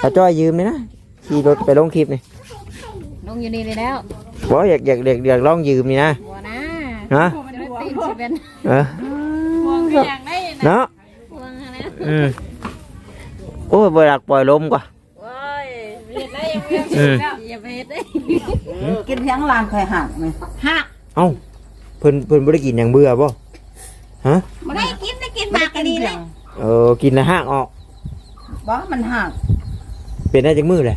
ถ้าจ้อยยืมนี่นะขี่รถไปลงคลิปนี่ลงอยู่นี่เลยแล้วบ่อยากอยากอยากอยากลองยืมนี่นะบัวนะฮะจะได้ตีนสิเป็นเออพวงก็อยากได้นะเนาะพวงนะอืมโอ้ยบ่อยากปล่อยลมกว่าโอ้ยเฮ็ดได้ยังไม่อืมอย่าไปเฮ็ดได้กินเพียงลางเคยหักไหมหักเอ้าเพิ่นเพิ่นบ่ได้กินหยังเบื่อบ่ฮะบ่ได้กินได้กินมากกันดีเลยเออกินแล้วห้างออกบ่มันหัก เป็นได้จังมือเลย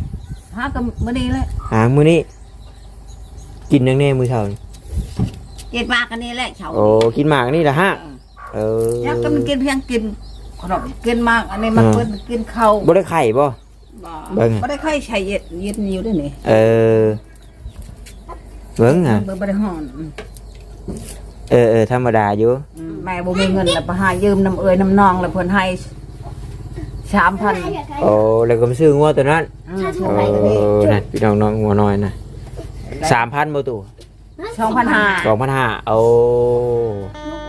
หักก็มื้อนี้เลยหามื้อนี้ กินยังแน่มื้อเช้านี่กินมากกันนี่แหละเฉาโอ้กินหมากนี่ละห้างเออยักก็มันกินเพียงกินขนมกินมากอันนี้มันอืมเพิ่นกินข้าวบ่ได้ไข่บ่บ่เบิ่งบ่ได้ค่อยใช้เย็ดเย็ดนิ้วด้วยนี่เออเบิ่งอะเบิ่งบ่ได้ฮ้อนอืมเออเออธรรมดาอยู่อืมแม่บ่มีเงินแล้วไปหายืมน้ำเอ้ยน้ำนองแล้วเพิ่นให้ 3,000โอ้แล้วก็ไปซื้องัวตัวนั้นอืมโอ้นั่นพี่น้องน้องงัวน้อยน่ะ3,000บ่ตู่2,500 2,500เอาพอ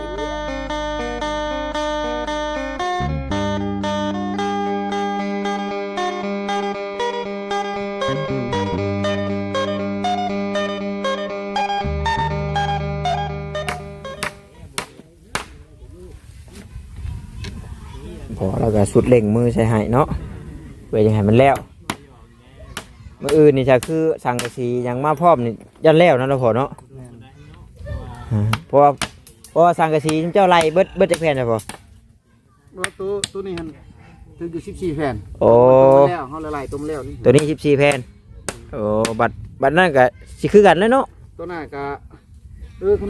แล้วก็สุดเล่งมือใส่ให้เนาะเพื่อจะให้มันแล้วมื่ออื่นนี่จะคือสังกะสีหยังมาพร้อมนี่ยันแล้วนะเราะพอเนาะอ่าเพราะว่าเพราะว่าสังกะสีเจ้าไรเบิดเบิดจะแผ่นนะพอว่าตัวตัวนี้หันถึงอยู่สิบสี่แผ่นโอ้ตัวมันแล้วเขาละลายตัวมันแล้วนี่ตัวนี้สิบสี่แผ่นโอ้บัตรบัตรนั่นก็สิคือกันเลยเนาะตัวหน้ากะเออคุณ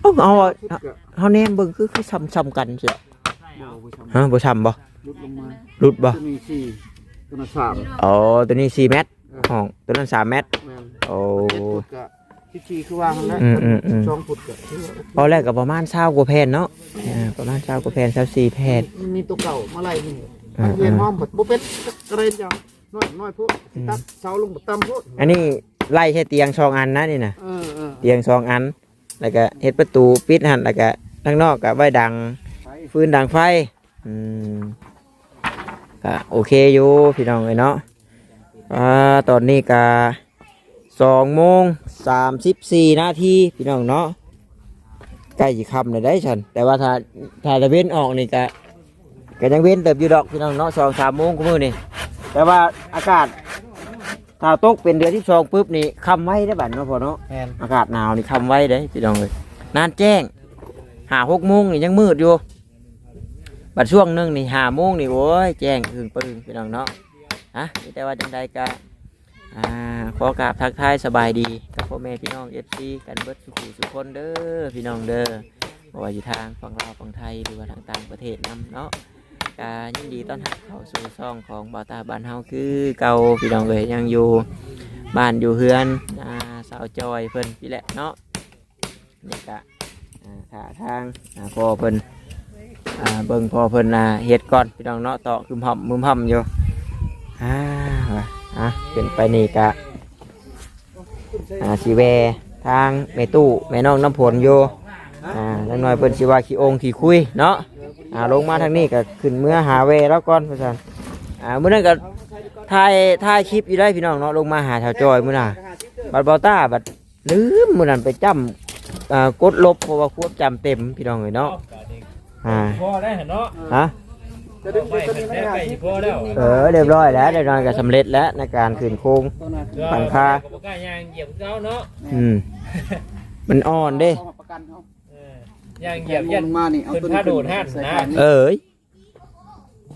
เอาเอาชุดกะเอาแนมเบิ่งคือคือซ้ำซ้ำกันเสียบ่เอาไปท ฮะบ่ซ้ำบ่ำลุดลงมารุดบ่ตัวนี้สี่ตัวนั้นสามอ๋อตัวนี้สี่เมตรห้องตัวนั้นสามเมตรแม่นโอ้ เจ็ดฟุตกะสิบสี่คือวางแล้วอืมอืมอืม สองฟุตกะถือว่าตอนแรกก็ประมาณเช้ากว่าแผ่นเนาะอ่าประมาณเช้ากว่าแผ่นเช้าสี่แผ่น มันมีตัวเก่ามาไล่นี่อ่ามันเรียนห้อมหมดบ่เป็นอะไรจังน้อยน้อยพวกตัดเสาลงบ่ต่ำพวกอันนี้ไล่แค่เตียงสองอันนะนี่นะเออเออเตียงสองอัน แล้วก็เฮ็ดประตูปิดหันแล้วก็ข้างนอกก็ไว้ดังไป ฟืนดังไฟอืมก็โอเคอยู่พี่น้องเลยเนาะอ่าตอนนี้ก็สองโมงสามสิบสี่นาทีพี่น้องเนาะใกล้จะค่ำเลยได้ฉัน แต่ว่าถ้าถ้าตะเว้นออกนี่ก็ก็ยังเว้นเติบอยู่ดอกพี่น้องเนาะสองสามโมงก็มือนี่แต่ว่าอากาศถ้าตกเป็นเดือนที่สองปุ๊บนี่ค่ำไว้ได้บัดเนาะพอเนาะแม่น อากาศหนาวนี่คำไว้เด้พี่น้องเลยนานแจ้งหาหกโมงนี่ยังมืดอยู่ บัดช่วงหนึ่งนี่หาโมงนี่โอ้ยแจ้งคืนปึงพี่น้องเนาะฮะมีแต่ว่าจังใดก็อ่าขอกราบทักทายสบายดีกับพ่อแม่พี่น้องเอฟซีกันเบิดสุขสุขคนเด้อพี่น้องเด้อบ่ว่าอยู่ทางฝั่งลาวฝั่งไทยหรือว่าทางต่างประเทศนํเนาะกายินดีต้อนรับเข้าสู่ช่องของบ่าวตาบ้านเฮาคือเก่าพี่น้องเลยยังอยู่บ้านอยู่เฮือนอ่าสาวจอยเพิ่นพี่แหละเนาะนี่กะอ่าขาทางอ่าพ่อเพิ่น อ่าเบิ่งพ่อเพิ่นอ่าเฮ็ดก่อนพี่น้องเนาะต่อคึมห่อมมึมห่อมอยู่อ่าว่ะอะเป็นไปนี่กะอ่าสีแวทางแม่ตู้แม่น้องน้ำผลอยู่อ่าแล้วหน่อยเพิ่นสิว่าขี้องขี้คุยเนาะอ่าลงมาทางนี้ก็ขึ้นเมื่อหาแวแล้วก่อนพ่อซั่นอ่ามื้อนั้นก็ถ่ายถ่ายคลิปอยู่ได้พี่น้องเนาะลงมาหาชาวจอยมื้อน่ะบัดบอต้าบัดลืมมื้อนั้นไปจำอ่ากดลบเพราะว่าควบจำเต็มพี่น้องเลยเนาะ อ่าพอได้เห็นเนาะฮะจะดึงไปตัวนี้ไม่ได้ไปที่พอแล้วเออเรียบร้อยแล้วเรียบร้อยก็สำเร็จแล้วในการขึ้นโค้งตัวนั้นปังคาก็บ่กล้ายางเหยียบเขาเนาะอืมมันอ่อนเด้เอามาประกันเขาเออย่างเหเหยียียยบบยัยันนมานี่เอาตัวขึ้นนี้ผ้าโดดหันใส่นะขานี่เอ้ย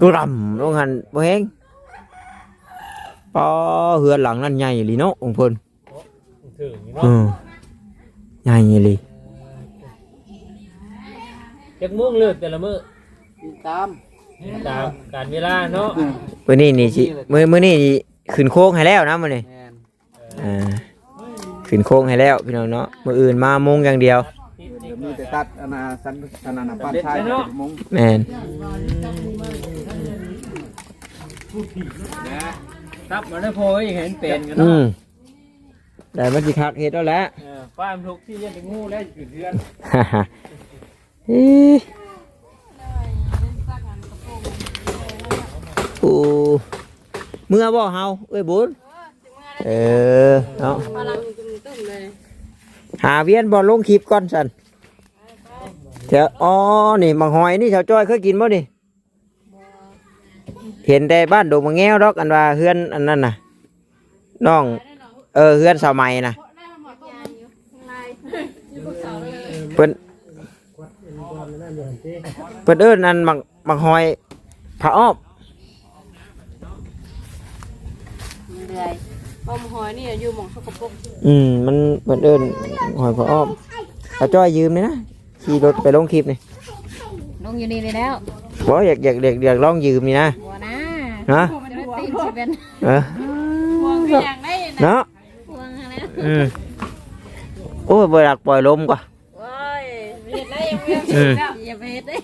กูรำลงหันบ่แฮงปอเฮือนหลังนั่นใหญ่อีหลีเนาะองค์เพิ่นถึงอืเนาะมใหญ่อีหลี จักม่วงเลือดแต่ละมื้อติดตามตามการเวลาเนาะมื้อนี้นี่สิมื้อมื้อนี้นี่ขึ้นโค้งให้แล้วนะมื้อนี้แมนอ่าขึ้นโค้งให้แล้วพี่น้องเนาะมืออื่นมามุงอย่างเดียวเดี๋ยวมีแต่ตัดอนาสันสันอนาปานชายมงแมนครับมาได้พอเห็นเป็นกันอืเนาะมแต่มันสิคักเฮ็ดแล้วแหละเออฟ้ามทุกที่ยันงูแล้วอยู่เดือน เอ้ยโอ้เมื่อบ่เฮาเอ้ยบุญเออเนาะหาเวียนบ่ลงคลิปก่อนสันแถวอ๋อนี่บางหอยนี่ชาวจ้อยเคยกินบ่นี่เห็นแต่บ้านดงมะแง้วดอกอันว่าเฮือนอันนั้นน่ะน้อง เออเฮือนสาวใหม่น่ะ เพิ่นเอิ้นอันบางบางหอยผาอ้อมเรื่อยปมหอยนี่อยู่หม่องสกปรกอืมมันเพิ่นเอิ้นหอยผาอ้อมชาวจ้อยยืมเลยนะขี่รถไปลงคลิปนี่ลงอยู่นี่เลยแล้วบ่อยากอยากอยากอยากลองยืมนี่นะบัวนะฮะจะได้ตีนสิเป็นเออพวงก็อย่างได้นะเนาะพวงแล้วอืมโอ้ยบ่อยากปล่อยลมกว่าโอ้ย เฮ็ดได้ยังเฮ็ดอืมอย่าไปเฮ็ดได้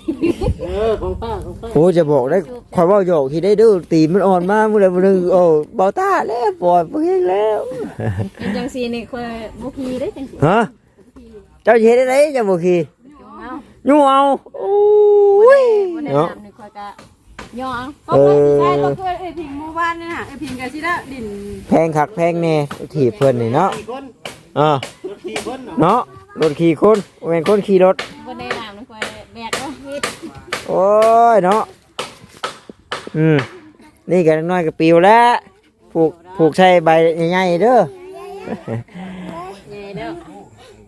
เออของป้าของป้าโอ้จะบอกได้คอยเว่าโยกที่ได้ดื้อตีนมันอ่อนมากมื้อใดมื้อหนึงโอ้เบาตาแล้วปล่อยเพิ่งแล้วเป็นจังซี่นี่ค่อยบ่คีได้จังซี่ฮะเจ้าสิเฮ็ดได้ไดเจ้าบ่ขี้เอายู่เอาโอ้ยบ่ได้เนาะน้ำนี่ค่อยก็ย่อเอาเออใช่รถเคยไอ้พิงหมู่บ้านนี่น่ะไอ้พิงก็สิละดินแพงคักแพงแน่ถีบเพิ่นนี่เนาะสี่คนอ่ารถขี่คนเนาะเนาะ รถขี่คนบ่แม่นคนขี่รถบ่ได้น้ำนี่ค่อยแบกเอาเฮ็ดโอ้ยเนาะ อืม นี่ก็น้อยก็ปิวแล้ว ผูก ผูกใช้ใบใหญ่ๆเด้อ ใหญ่แล้ว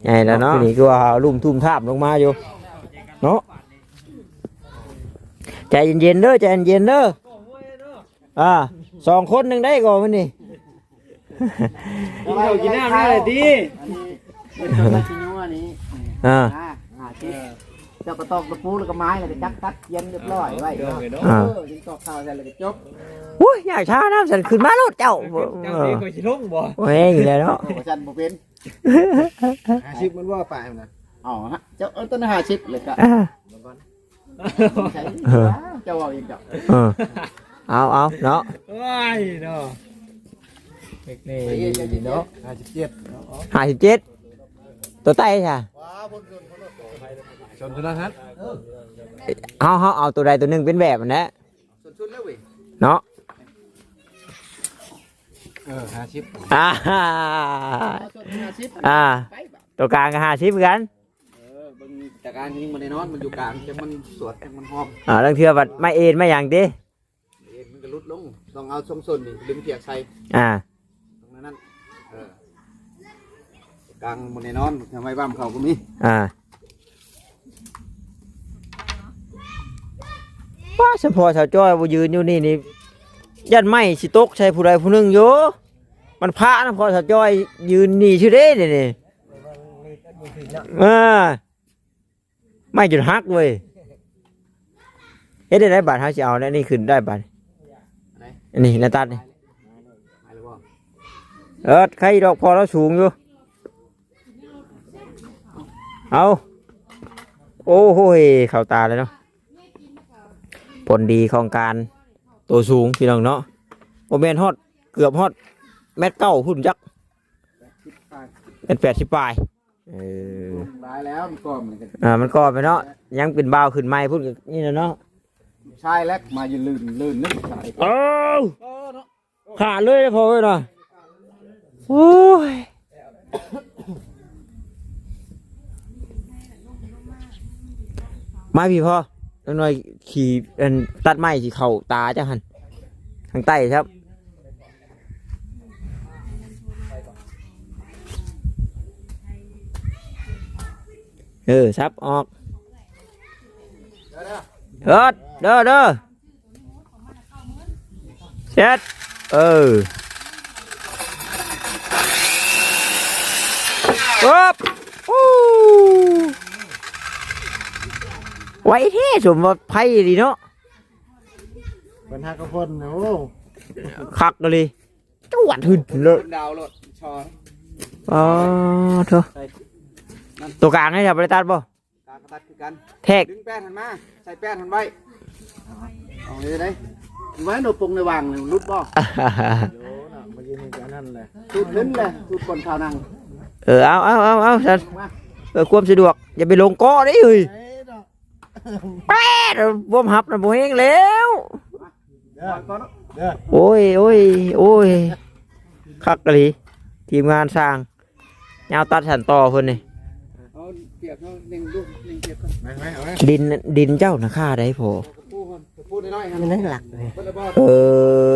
ใหญ่แล้วเนาะนี่ก็ว่าลุ่มทุ่มทาบลงมาอยู่ เนาะ ใจเย็นๆเด้อ ใจเย็นๆเด้อ อ่าสองคนหนึ่งได้ก่อนมันนี่เรากินน้ำได้เลยดี อ่าอ่าหาชิ้นเจ้ากระตอกตะปูแล้วก็ไม้แล้วก็จักตัดเย็นเรียบร้อยไว้เนาะเออ่าอยิงตอกข้าวเสร็จแล้วก็จบอุ้ยอยากช้าน้ำสันขึ้นมาโลดเจ้าเจ้าดีกว่าชิลงบ่โอ้ยอยู่แล้วเนาะ โอ้จันบ่เป็นหาชิปมันว่าไปนะอ๋อฮะเจ้าเออต้นหาชิปเลยก็อ่าใช่เออเจ้าเอาอีกดอกเออเอาเอาเนาะว้ายเนาะเด็กนี่เนาะหาชิปเจ็ดห้าสิบเจ็ด ตัวไต้ใช่ชนทุนนั้นฮะเอาเอาเอาตัวใดตัวหนึ่งเป็นแบบมันนะชนชุดแล้วเว้ยเนาะเออหาชิปอ่าชนหาชิปอ่าไปแบบตัวกลางก็ห้าสิบกันเออมันจากการยิงมันในนอนมันอยู่กลางจะมันสวดจะมันหอมอ่าลังเทือบัดไม่เอ็นไม่อย่างดิเอ็นมันก็ลุดลงต้องเอาทรงส่วนนี่ดึงเทียกใส่อ่าตรงนั้น เออกลางมันในนอนทำไมบ้ามเขาก็มีอ่าว้าเฉพาะสาวจ้อยบ่ยืนอยู่นี่นี่ยันไม่สิตกใช่ผู้ใดผู้หนึ่งอยู่มันพระนะพอสาวจ้อยยืนนี่ชื่อเด้นี่นี่อ่าไม่จุดฮักเว้ยเฮ็ดได้ได้บาทเฮาสิเอาแล้วนี่ขึ้นได้บาทไหนอันนี้หน้าตัดนี่ไปแล้วบ่เออใครดอกพอแล้วสูงอยู่ เอาโอ้โหยเข้าตาเลยเนาะผลดีของการตัวสูงพี่น้องเนาะโอเมนฮอดเกือบฮอดแมตเก้าหุ่นจักชิปไปแมตแปดสิบปลายเออตายแล้วมันก็มันก็อ่ามันก็ไปเนาะยังเป็นบ่าวขึ้นไม่พูดกับนี่นะเนาะชายแลกมายืนลื่นลื่นนึกชายเอ้าขาดเลยนะพอเลยเนาะโอ้ย มาพี่พ่อน้หน่อยขี่อันตัดไม้ที่เข่าตาจ้ะหันทางใต้ครับเออซับออกเออเด้อเด้อเช็ดเออปึ๊บอู้ ไว้เท่สมว่าไพ่ดีเนาะเป็นห้ากระพ่นโอ้คักเลยจวดหึนเลยดาวรถชออ๋อเถอะตัวกลางให้จับไปตัดป่ะกลางกระตัดคือกันแทกดึงแป้นหันมาใส่แป้นหันไว้เอาเลยได้ไว้หนูปรุงในวางหนึ่งรุดบ่มายืนในกันนั่นแหละรุดลิ้นเลยรุดบนข่าวนังเออเอาเอาเอาเอาสันมาเออความสะดวกอย่าไปลงก้อได้เฮ้ย แป๊ดบ่มหับนะบ่เฮงแล้วก่อนก่อนเด้อโอ้ยโอ้ยโอ้ยคักกะลีทีมงานสร้างยาวตัดสันต่อเพิ่นนี่เอาเปียกเอาเน่งลูกเน่งเปียกก่อนไหมไหมเอาไหมดินดินเจ้านะค่าได้พอพูดก่อนพูดน้อยๆครับมันนั่นหลักเลยเพิ่นละบ่เอ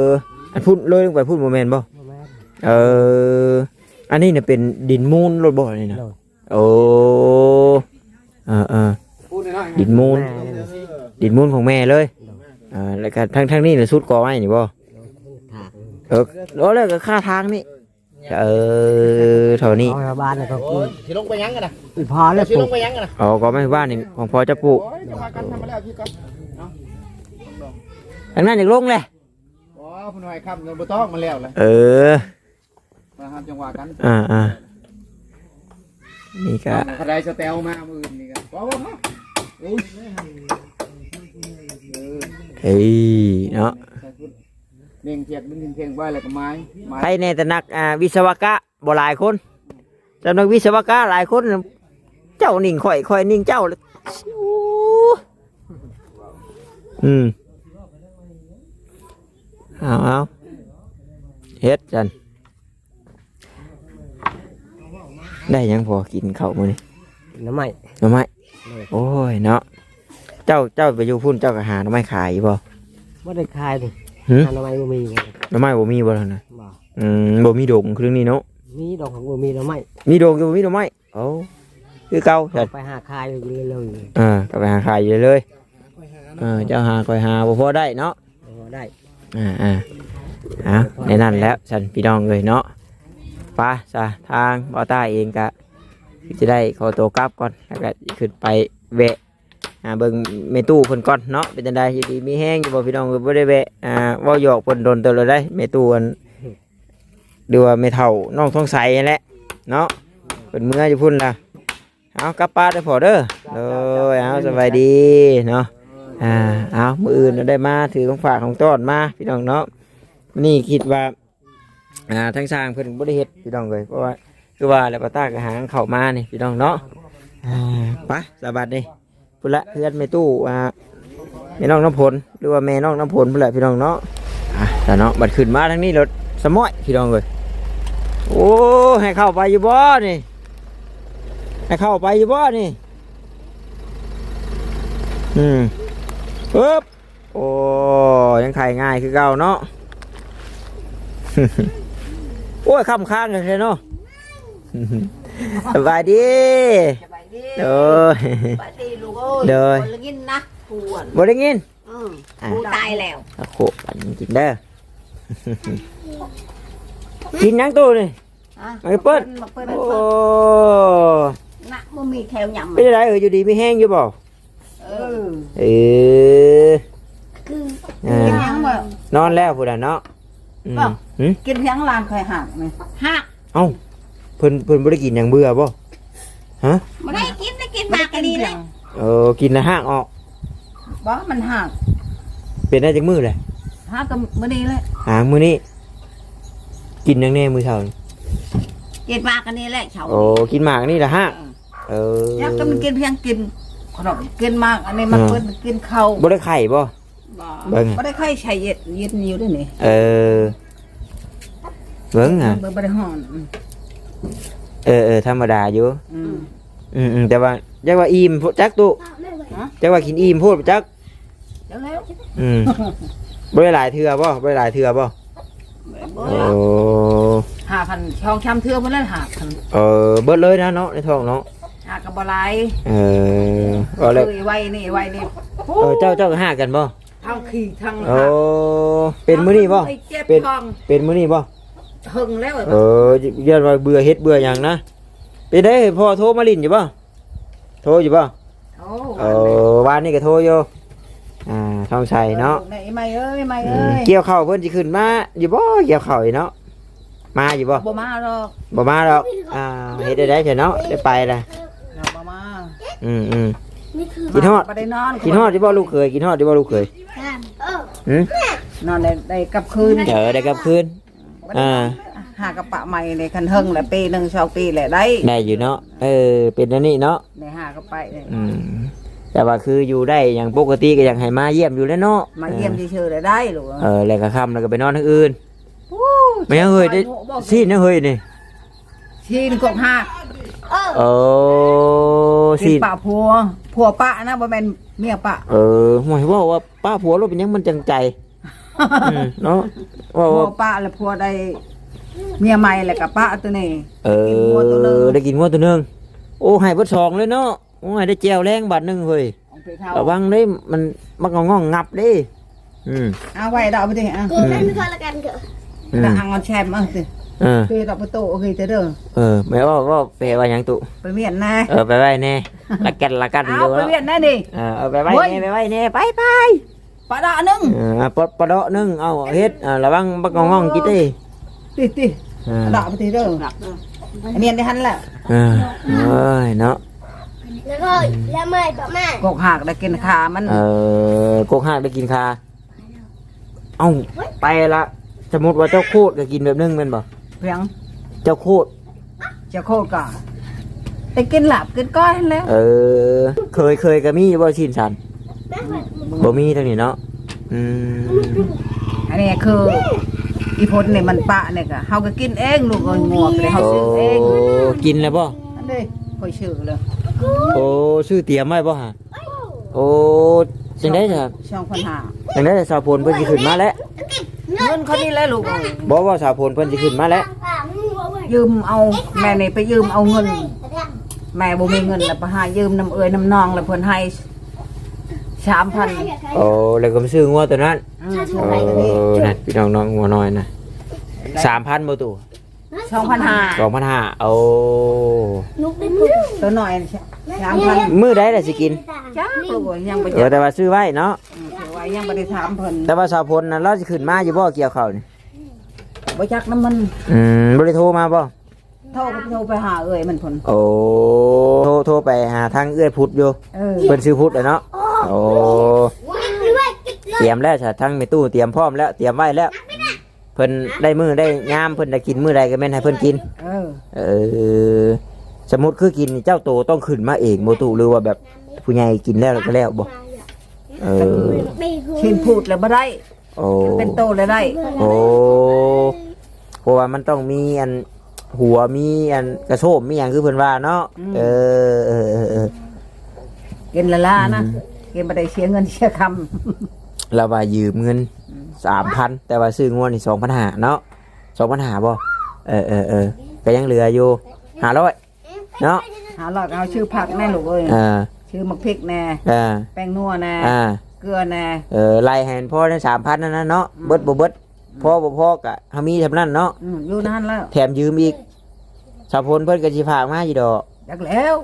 ออันพูดเลยลงไปพูดโมเมนต์บ่เอออันนี้เนี่ยเป็นดินมูลรถบ่อนี่นะโอ้เออเออพูดน้อยๆ ดินมูลเออดินมูลของแม่เลยเอ่าแล้วก็ทั้งทั้งนี้เนี่ยสุดกอไม้นี่บ่เออแล้วแล้วก็ค่าทางนี่เออเท่านี้เอาบ้านแล้วก็โอ้ยสิลงไปยังกันนะพอแล้วสิปลลูงกไปยังกันนะอ๋อก็ไม่บ้านนี่ของพ่อจะปลูกโอ้ยจะพากันทำมาแล้วพี่ก่อนอันนั้นอยากลงเลยอ๋อผู้น้อยครับเงินบ่ต้องมาแล้วเลยเออมาหาจังหวะกันอ่าอ่านี่ก็ถ้าได้สเตลมามื้ออื่นนี่ก็บ่บ่บ่โอ้ย เออเฮ้ยเนาะใส่พุ่นเน่งเพียกดึงเพียงไว้แล้วก็ไม้ไม้ใครในแต่นักอ่าวิศวกะบ่หลายคนจำนักวิศวกะหลายคนน่ะเจ้านิ่งข่อยข่อยนิ่งเจ้าเลยโอ้อืมเอาเอาเฮ็ดจันได้หยังพอกินข้าวมื้อนี้น้ำใหม่หน่อไม้ โอ้ยเนาะเจ้าเจ้าไปอยู่พุ่นเจ้าก็หาหน่อไม้ขายอยู่บ่ว่าได้คายเลยหึน้ำใหม่บ่มีไงหน่อไม้บ่มีบ่ล่ะนะบ่อืมบ่มีดงเครื่องนี้เนาะมีดอกของบ่มีน้ำใหม่มีดงอยู่บ่มีหน่อไม้เอ้าคือเก่าจัดไปหาคายเลยเลยเลยอ่าก็ไปหาขายอยู่เลยเออเจ้าหาคอยหาบ่พอได้เนาะเอาได้อ่าอ่าเอาในนั้นแล้วฉันพี่น้องเลยเนาะไป้าซะทางบอต้าเองก็จะได้ขอตัวกลับก่อนแล้วก็ขึ้นไปแวะอ่าเบิ่งเมตู้เพิ่นก่อนเนาะเป็นจังไดอยู่ดีมีแห้งอยู่บ่พี่น้องก็บ่ได้แวะอ่าเว้าหยอกเพิ่นโดนเตอเลยได้เมตู้อันหรือว่าเมเฒ่าน้องทองใสนั่นแหละเนาะเพิ่นเมื่ออยู่พุ่นล่ะเอากลับป้านเด้พอเด้อโดยเอาสบายดีเนาะอ่าเอามืออื่นเราได้มาถือของฝากของต้อนมาพี่น้องเนาะนี่คิดว่าอ่าทั้งสร้างเพิ่นบ่ได้เฮ็ดพี่น้องเลยเพราะว่า คือว่าแล้วก็ตากอาหารเข้ามานี่พี่น้องเนาะอ่าไปสบัดนี่พุ่นละเพื่อนแม่ตู้อ่าแม่น้องน้ำผลหรือว่าแม่น้องน้ำผลพุ่นละพี่น้องเนาะอะแต่เนาะบัดขึ้นมาทั้งนี้รถสมอยพี่น้องเลยโอ้ให้เข้าไปอยู่บ่นี่ให้เข้าไปอยู่บ่นี่อืมปึ๊บโอ้ยังไข่ง่ายคือเก่าเนาะ โอ้ยคำค้างกันเลยเนาะ สบายดีสบายดีเด้อสบายดีลูกเอ้ยเด้อคนละยินนะปวดบ่ได้ยินอืมอะกูตายแล้วโอ้โหปันกินเด้อกินยังตู้นี่อะไอ้เปิ้ลมาเปิ้ลโอ้มาเปิ้ลนะบ่มีแถวหยำเป็นไรเอออยู่ดีไม่แห้งอยู่บ่เออเออคืออ่ากินหยังบ่นอนแล้วพุ่นน่ะเนาะอืมเอ้าหึกินหยังลานเคยหักไหมหักเอ้า เพิ่นเพิ่นบ่ได้กินหยังเบื่อบ่ฮะบ่ได้กินได้กินมากกันดีเลยเออกินแล้วห้างออก บ่มันหักเป็นได้จังมือเลยหักก็บ่ดีเลยหามือนี้กินยังแน่มือเช้านี่กินมากกันนี่แหละเฉาโอ้กินหมากนี่ละห้างเออยักก็มันกินเพียงกินขนมกินมากอันนี้มันอ่าเพิ่นกินข้าวบ่ได้ไข่บ่บ่เบิ่งบ่ได้ค่อยใช้เย็ดเย็ดนิ้วด้วยนี่เออเบิ่งอะบ่บ่ได้ฮ้อนอืม เออเออธรรมดาอยู่ อืมอืมอืมแต่ว่าจักว่าอิ่มโพดจักตุฮะจักว่ากินอิ่มพูดจักเดี๋ยวแล้วอืมบ่ได้หลายเทื่อบ่บ่ได้หลายเทื่อบ่บ่โอ้ห้าพันช่องช้ำเทื่อบ่ได้ห้าพันเออเบิดเลยนะเนาะในท้องเนาะหากับบ่หลายเออก็แล้วเอ้ยไว้นี่ไว้นี่เออเจ้าเจ้าก็หากันบ่ทั้งขี้ทั้งโอ้เป็นมื้อนี้บ่ไอ้เจ็บเป็นท้องเป็นมื้อนี้บ่ หึงแล้วเออเรียนว่าเบื่อเฮ็ดเบื่ออย่างนะเป็นได้พ่อโทรมาลินอยู่ป่ะโทรอยู่ป่ะโอ้เออวานนี้ก็โทรอยู่อ่าท้องชัยเนาะไอ้ไม่เอ้ยไม่อืเอ้มยเกี่ยวข้าวเพิ่นสิขึ้นมาอยู่บ่เกี่ยวข้าวอีเนาะมาอยู่บ่บ่มาหรอกบ่มาดอกอ่าเฮ็ดได้ได้เถอะเนาะได้ไปละเราบ่มาอืมอืมกินฮอดบ่ได้นอนกินฮอดที่บ่ลูกเคยกินฮอดที่บ่ลูกเคยหืมนอนได้ได้กลับคืนเออได้กลับคืน อ่า หากระปะใหม่ในคันหึงแหละปีหนึงสองปีแหละได้ได้อยู่เนาะเออเป็นอันนี้เนาะในหากระไปเนี่ยอืม แต่ว่าคืออยู่ได้อย่างปกติก็อยากให้มาเยี่ยมอยู่แล้วเนาะมาเยี่ยมเฉยๆเลยได้ลูกเออแล้วก็ค่ำแล้วก็ไปนอนทางอื่นโอ้ไม่ยังเฮ้ยได้ซีนยังเฮ้ยนี่ชีนกบหักโอ้กิซีนนปะผัวผัวปะนะบ่แม่นเมียปะเออหมายว่าว่าป้าผัวเราเป็นหยังมันจังใจ อืมเนาะว่าผัวว่าปะแล้วผัวได้เมียใหม่แล้วก็ปะตัวนี้เอกินวัวตัวหนึงอได้กินงัวตัวหนึงโอ้ให้เบิดสองเลยเนาะโอ้ให้ได้แจวแรงบาทหนึงเฮ้ยเอาไปเท่าระวังเด้มันมันงองๆงับเด้อืมเอาไว้ดอกไปดิอะกูเล่นคนละกันเถอะอืมแล้วอังเอาแชมป์เอาสิเออไปดอกประตูโอเคเด้อเด้อเออแม่ว่าว่าแปลว่าหยังตุไปเวียนนะเออไปไว้แน่ละกันละกันอเอายู่ไปแล้วเวียนนะดิเออเอาไปไว้เฮ้ยแน่ไปไว้แน่ไปไป ปะดอกหนึงเออปลดปลดเดาะหนึงเอาเฮ็ดอ่าระวังบักงองๆกินเด้ติติเออดอกไปดิเด้ออันนี้ได้หันแล้วเออเอ้ยเนาะแล้วก็แล้วไม่ต่อมากกหักได้กินขามันเออกกหักได้กินคาเอ้าไปละสมมติว่าเจ้าโคตรก็กินแบบนึงแม่นบ่เพียงเจ้าโคตรจะโคตรก่อนได้กินหลับกินก้อยแล้ว เออ เคยเคยก็มีอยู่บ่ชินสัน บ่มีทางนี้เนาะอืมอันนี้คืออีพลเนี่ยมันปะเนี่ยก็เฮาก็กินเองลูกเอ้ยงัวก็เลยเฮาโอ้ซื้อเองกินแล้วบ่อันนี้ค่อยชื่อเลยโอ้ชื่อเตรียมไว้บ่ฮะโอ้จังได้จ้ะช่องพันหาจังได้สาวพลเพิ่นสิขึ้นมาแล้วเงินเขานี่แหละลูกเอ้ยบ่ว่าสาวพลเพิ่นสิขึ้นมาแล้วป่ามึงหัวเว้ยยืมเอาแม่นี่ไปยืมเอาเงิน แม่บ่มีเงินแล้วไปหายืมน้ำเอ้ยน้ำนองแล้วเพิ่นให้ สามพันโอ้แล้วก็มาซื้องัวตัวนั้นโอ้นั่นพี่น้องน้องงัวน้อยนะ3,000บ่ตู่ช่องพันหา2,500โอ้นุกได้ปุ๊บตัวหน่อยสามพันมื้อใดล่ะสิกินจ้าลูกเอ้ยยังบ่เออแต่ว่าซื้อไว้เนาะถือไว้ยังบ่ได้ถามเพิ่นแต่ว่าสาวพลน่ะเราสิขึ้นมาอยู่บ่เกี่ยวข้าวนี่บ่จักน้ำมันอืมบ่ได้โทรมาบ่โทรก็โทรไปหาเอ้ยมันเพิ่นโอ้โทรโทรไปหาทางเอื้อยพุทธอยู่เออเพิ่นซื้อพุทธแล้วเนาะ โอ้เตรียมแล้วจ้ะทั้งในตู้เตรียมพร้อมแล้วเตรียมไว้แล้ว เพิ่นได้มือได้ยามเพิ่นได้กินมื้อใดก็แม่นให้เพิ่นกิน เออเออ สมมุติคือกินนี่เจ้าโตต้องขึ้นมาเองบ่ตู้หรือว่าแบบผู้ใหญ่กินแล้วก็แล้วบ่เออชินพูดแล้วบ่ได้ โอ้เป็นโตแล้วได้ โอ้เพราะว่ามันต้องมีอันหัวมีอันกระโชมมีอย่างคือเพิ่นว่าเนาะเออเออเออเออกินละลานะ กินบ่ได้เสียเงินเสียคำ เราว่ายืมเงินสามพันแต่ว่าซื้องวดนี่สองพันหาเนาะสองพันหาบ่เออเออเออก็ยังเหลืออยู่หาร้อยเนาะหาหลอดเอาชื่อผักแน่ลูกเอ้ยอ่าชื่อมักพริกแน่อ่าแป้งนัวแน่อ่าเกลือแน่ เออไล่แหนพ่อได้สามพันนั่นนะเนาะเบิดบ่เบิดพ่อบ่พ่อกะเฮามีเท่านั้นเนาะอืมอยู่นั่นแล้วแถมยืมอีกสาวพลเพิ่นก็สิฝากมาอยู่ดอกอยากแล้ว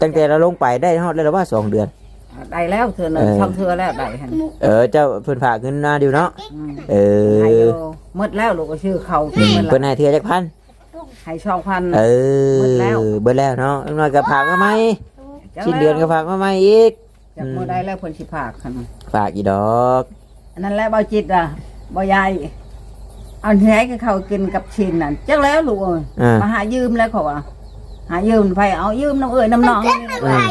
ตั้งแต่เราลงไปได้ฮอดแล้วว่าสองเดือน ได้แล้วเธอเนอะเออ ช่องเธอแล้วได้หันเออเจ้าเพิ่นฝากเงินมาอยู่เนาะอืมเอให้ออยู่หมดแล้วลูกก็ชื่อเขาอืกินมมันเพิ่นละให้เทื่อจักพันให้ช่องพัน เออเบิดแล้ว เบิดแล้วเนาะอีกหน่อยก็ฝากมาไหมสิ้นเดือนก็ฝากมาใหม่อีก จากเมื่อได้แล้วเพิ่นสิผากคันฝากอีดอกอันนั้นแหละเบาจิตอะเบาใหญ่เอาที่ไหนก็เขากินกับชินน่ะจักแล้วลูกเอ้ยอ่ามาหายืมแล้วเขาว่า หายืมไปเอายืมน้ำเอ้ยน้ำนองนี่นะอืม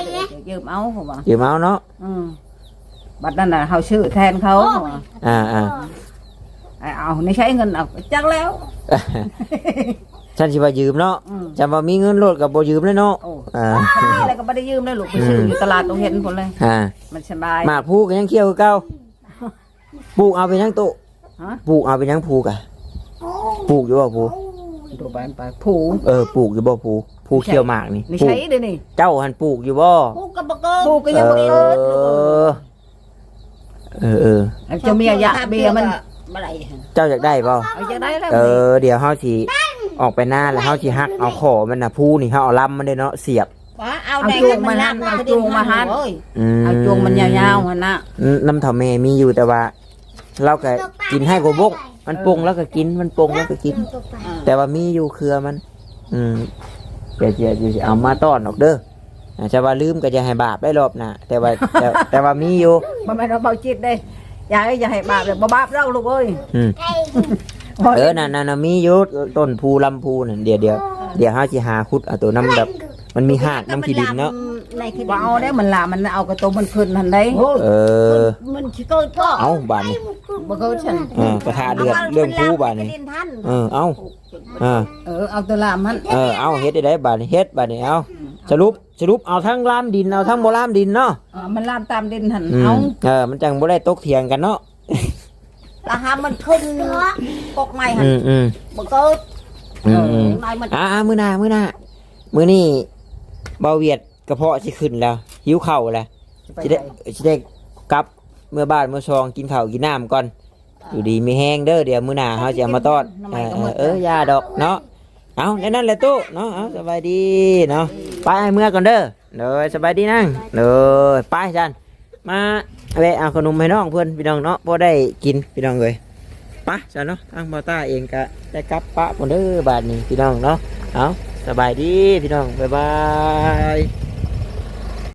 ยืมเอาเขาว่าอยู่เมาเนาะอืมบัดนั้นน่ะเขาชื่อแทนเขาเขาว่าอ่าอ่าไอ้เอาไม่ใช้เงินเอาจักแล้ว ฉันสิว่ายืมเนาะอืมจำว่ามีเงินโลดกับบ่ยืมเลยเนาะโอ้อ่าคันนี้แล้วก็ไม่ได้ยืมเลยลูกไปซื้ออยู่ตลาดตรงเห็นผลเลย อ่ามันสบาย หมากผูกก็ยังเคี้ยวคือเก่าปลูกเอาไปยังตุฮะ ปลูกเอาไปยังผูกอะปลูกอยู่บ่ผูดูไปไปผูเออปลูกอยู่บ่ผู ผูเคี้ยวหมากนี่ไม่ปลูใช่กเดี๋ยวนี้เจ้าหันปลูกอยู่บ่ผูกับปะเกิผูก็ยังไม่เกิดลูกเออเออไอ้เจ้าเมียยะเบียมันเจ้าอยากได้บ่เอาจะได้แล้วเออ เดี๋ยวเฮาสิออกไปหน้าแล้วเฮาสิหักเอาขอมันน่ะผู้นี่เฮาเอาลำมันได้เนาะเสียบเอาจูงมาหันเอาจูงมาหันอืมเอาจูงมันยาวๆหันน่ะน้ำเถาแม่มีอยู่แต่ว่า เราก็กินให้กบก มันปรุงแล้วก็กินมันปรุงแล้วก็กิน แต่ว่ามีอยู่เครือมัน อืม เดี๋ยวจะจะเอามาต้อนออกเด้ออ่าจะว่าลืมก็จะให้บาปได้รอบหนะแต่ว่าแต่แต่ว่ามีอยู่มันไม่เราเบาจิตได้อย่าให้อย่าให้บาปเลยบ่บาปเราลูกเอ้ยอืมเออนั่นนั่นน่ะมีอยู่ต้นภูลำพูนั่นเดี๋ยวเดี๋ยวเดี๋ยวเฮาสิหาขุดเอาตัวน้ำแบบมันมีหากน้ำขี้ดินเนาะในคือบ่เอาได้มันลามันเอากระตัวมันขึ้นทันได้เออ มันชิเกิดก็เอาบาดนี้บ่เขาฉัน เออกระทาเดือดเรื่องผู้บาดนี้ดินท่านเออเอาเออเออเอาตัวลามมันเออเอาเฮ็ดได้ได้บาดนี้เฮ็ดบาดนี้เอาสรุปสรุปเอาทั้งลามดินเอาทั้งบ่ลามดินเนาะเออมันลามตามดินหันอืเอามเออมันจังบ่ได้ตกเถียงกันเนาะตาหามันขึ้นกกไม้หันอืมอืมบ่เกิดอืมอืม ไม้มันอ่ามื้อหน้ามื้อหน้ามื้อนี้เบาเวียดกระเพาะสิขึ้นแล้ว หิวข้าวแล้วไปสิได้สิได้กลับเมื่อบ้านเมื่อซองกินข้าวกินน้ำก่อน อยู่ดีมีแห้งเด้อเดี๋ยวมื้อหน้าเฮาจะเอามาต้อนเออเออเออยาดอกเนาะเอาแนั่นนั่นแหละตู้เนาะเอาสบายดีเนาะไปให้เมื่อก่อนเด้อเด้อสบายดีนั่งเด้อไปจันมาแวะเอาขนมให้น้องเพื่อนพี่น้องเนาะพอได้กินพี่น้องเลยไปจันเนาะทางบอต้าเองก็ได้กลับปะหมดเด้อบาทนี้พี่น้องเนาะเอาสบายดีพี่น้องบ๊ายบาย